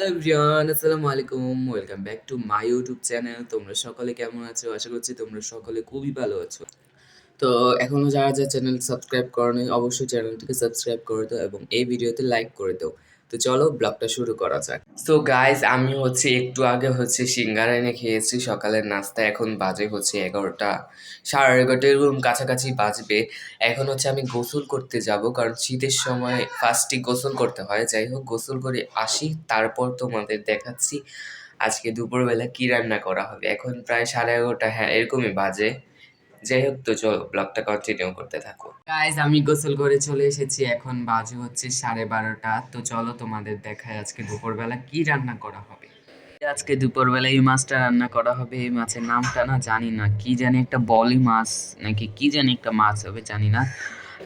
Hello everyone আসসালামু welcome back to my YouTube channel তোমরা সকলে কেমন আছো? আশা করছি তোমরা সকলে খুবই ভালো আছো। তো এখনও যারা যারা চ্যানেল সাবস্ক্রাইব করো অবশ্যই চ্যানেলটিকে সাবস্ক্রাইব করে দাও এবং এই ভিডিওতে লাইক করে দাও। তো চলো ব্লগটা শুরু করা যাক। সো গাইজ আমি হচ্ছে একটু আগে হচ্ছে সিঙ্গারা এনে খেয়েছি, সকালের নাস্তা এখন বাজে হচ্ছে এগারোটা। সাড়ে এগারোটা এরকম কাছাকাছি বাজবে। এখন হচ্ছে আমি গোসল করতে যাব, কারণ শীতের সময় ফার্স্টে গোসল করতে হয়। যাই হোক, গোসল করে আসি, তারপর তোমাদের দেখাচ্ছি আজকে দুপুরবেলা কি রান্না করা হবে। এখন প্রায় সাড়ে এগারোটা হ্যাঁ এরকমই বাজে। যাই হোক, তো চলো ব্লগটা কন্টিনিউ করতে থাকো। গাইজ আমি গোসল করে চলে এসেছি, এখন বাজে হচ্ছে সাড়ে বারোটা। তো চলো, তোমাদের দেখায় আজকে দুপুরবেলা কি রান্না করা হবে। আজকে দুপুরবেলা এই মাছটা রান্না করা হবে। এই মাছের নামটা না জানি না, কি জানি একটা বলি মাছ নাকি কি জানি একটা মাছ হবে, জানি না।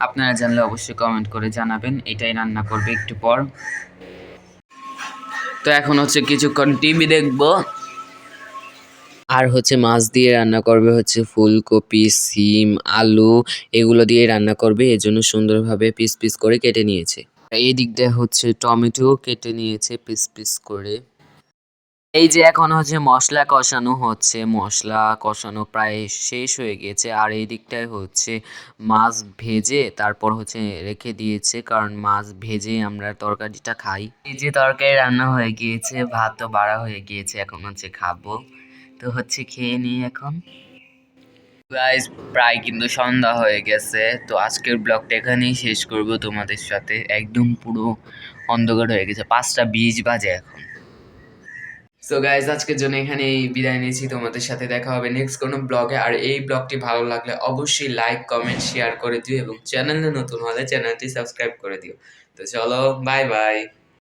আপনারা জানলে অবশ্যই কমেন্ট করে জানাবেন, এটাই রান্না করবে একটু পর। তো এখন হচ্ছে কিছুক্ষণ টিভি দেখব। আর হচ্ছে মাছ দিয়ে রান্না করবে হচ্ছে ফুলকপি, সিম, আলু, এগুলো দিয়ে রান্না করবে। এজন্য সুন্দরভাবে পিস পিস করে কেটে নিয়েছে। এই দিক দিয়ে হচ্ছে টমেটো কেটে নিয়েছে পিস পিস করে। এই যে এখন হচ্ছে মশলা কষানো হচ্ছে, মশলা কষানো প্রায় শেষ হয়ে গিয়েছে আর এই দিকটায় হচ্ছে মাছ ভেজে তারপর হচ্ছে রেখে দিয়েছে, কারণ মাছ ভেজে আমরা তরকারিটা খাই। এই যে তরকারি রান্না হয়ে গিয়েছে ভাতও বাড়া হয়ে গিয়েছে, এখন হচ্ছে খাব। তো হচ্ছে খেয়ে নিই এখন। গাইজ প্রায় কিন্তু সন্ধ্যা হয়ে গেছে, তো আজকের ব্লগটা এখানেই শেষ করব তোমাদের সাথে। একদম পুরো অন্ধকার হয়ে গেছে, পাঁচটা বিশ বাজে এখন। সো গাইজ আজকের জন্য এখানেই বিদায় নিয়েছি, তোমাদের সাথে দেখা হবে নেক্সট কোনো ব্লগে। আর এই ব্লগটি ভালো লাগলে অবশ্যই লাইক কমেন্ট শেয়ার করে দিও এবং চ্যানেলে নতুন হলে চ্যানেলটি সাবস্ক্রাইব করে দিও। তো চলো বাই বাই